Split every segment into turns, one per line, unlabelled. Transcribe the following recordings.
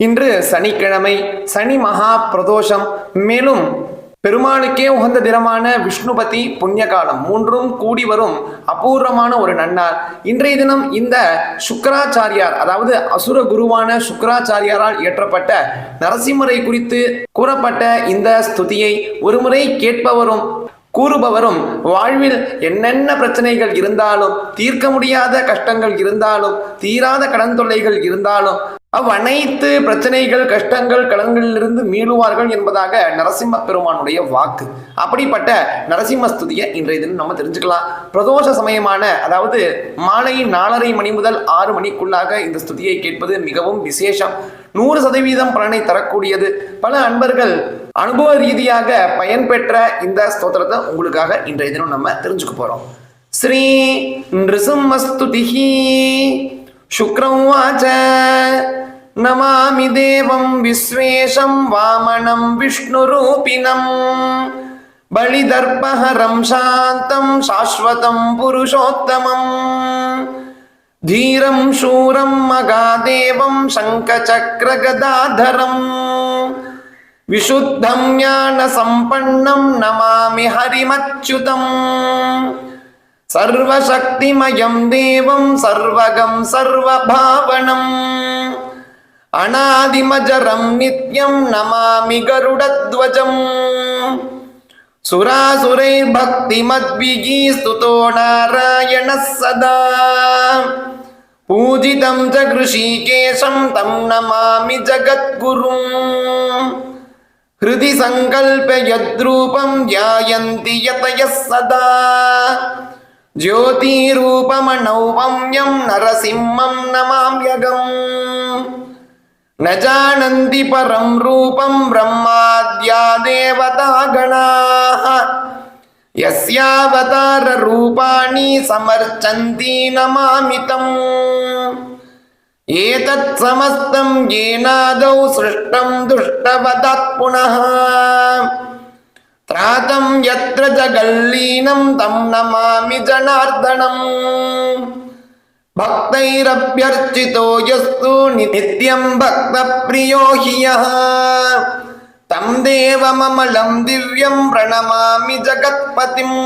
இன்று சனிக்கிழமை சனி மகா பிரதோஷம். மேலும் பெருமானுக்கே உகந்த தினமான விஷ்ணுபதி புண்ணியகாலம் மூன்றும் கூடி வரும் அபூர்வமான ஒரு நன்னார் இன்றைய தினம் இந்த சுக்கராச்சாரியார் அதாவது அசுர குருவான சுக்கராச்சாரியாரால் இயற்றப்பட்ட நரசிம்மரை குறித்து கூறப்பட்ட இந்த ஸ்துதியை ஒருமுறை கேட்பவரும் கூறுபவரும் வாழ்வில் என்னென்ன பிரச்சனைகள் இருந்தாலும் தீர்க்க முடியாத கஷ்டங்கள் இருந்தாலும் தீராத கடன் தொல்லைகள் இருந்தாலும் அவ்வனைத்து பிரச்சனைகள் கஷ்டங்கள் கடன்களிலிருந்து மீளுவார்கள் என்பதாக நரசிம்ம பெருமானுடைய வாக்கு. அப்படிப்பட்ட நரசிம்ம ஸ்துதியை இன்றைய தினம் நம்ம தெரிஞ்சுக்கலாம். பிரதோஷ சமயமான அதாவது மாலை நாலரை மணி முதல் ஆறு மணிக்குள்ளாக இந்த ஸ்துதியை கேட்பது மிகவும் விசேஷம். நூறு சதவீதம் பலனை தரக்கூடியது. பல அன்பர்கள் அனுபவ ரீதியாக பயன்பெற்ற இந்த ஸ்தோத்திரத்தை உங்களுக்காக இன்றைய தினம் நம்ம தெரிஞ்சுக்க போறோம். ஸ்ரீ நிருசிம்மஸ்துதிஹி. शुक्रं वाच नमामि देवं विश्वेशं वामनं विष्णुरूपिणं बलिदर्पहरं शान्तं शाश्वतं पुरुषोत्तमम् धीरं शूरं मगादेवं शङ्खचक्रगदाधरम् विशुद्धं ज्ञानसम्पन्नं नमामि हरिमच्युतम् सर्वशक्तिमयं देवं सर्वगं सर्वभावनम् अनादिमजरं नित्यं नमामि गरुडध्वजम् सुरासुरैर्भक्तिमद्भिः स्तुतो नारायणः सदा पूजितं च कृषिकेशं तं नमामि जगद्गुरुम् हृदि सङ्कल्पयद्रूपं ध्यायन्ति यतयः सदा ज्योतिरूपमनौपम्यं नरसिंहं नमाम्यगम् न जानन्ति परं रूपं ब्रह्माद्या देवतागणाः यस्यावताररूपाणि समर्चन्ति नमामि तम् एतत् समस्तं येनादौ सृष्टं दुष्टवदात् पुनः அநாதம் எத்திர ஜகல்லீனம் தம் நமாமி ஜனார்தனம் பக்தைரப்யர்ச்சிதோ யஸ்து நித்தியம் பக்த பிரியோ ஹியः தம் தேவமமலம் திவ்யம் பிரணமாமி ஜகத்பதிம்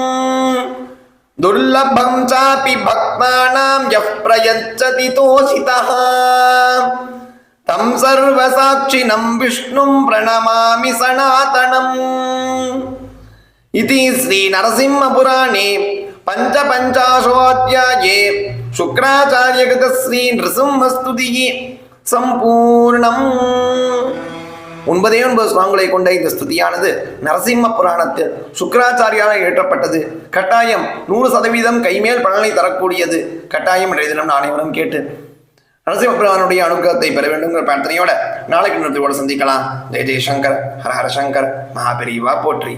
துர்லபம் சாபி பக்தானாம் யப் பிரயச்சதி தோசிதः தம் சர்வசாட்சினம் விஷ்ணும் பிரணமாமி சனாதனம் इति श्रीनरसिंहपुराणे पञ्चपञ्चाशोऽध्याये शुक्राचार्यगतश्री नृसिंहस्तुतिः சம்பூர்ணம் ஒன்பதே ஒன்பது ஸ்லோகங்களை கொண்ட இந்த ஸ்துதியானது நரசிம்ம புராணத்தில் சுக்கராச்சாரியால் இயற்றப்பட்டது கட்டாயம் நூறு சதவீதம் கைமேல் பலனை தரக்கூடியது கட்டாயம் இன்றைய தினம் நான் அனைவரும் கேட்டு நரசிம்ம புராணனுடைய அனுகிரகத்தை பெற வேண்டுங்கிற பிரார்த்தனையோட நாளைக்கு நிறுத்தியோட சந்திக்கலாம் ஜெய ஜெயசங்கர் ஹர ஹர சங்கர் மகாபெரிவா போற்றி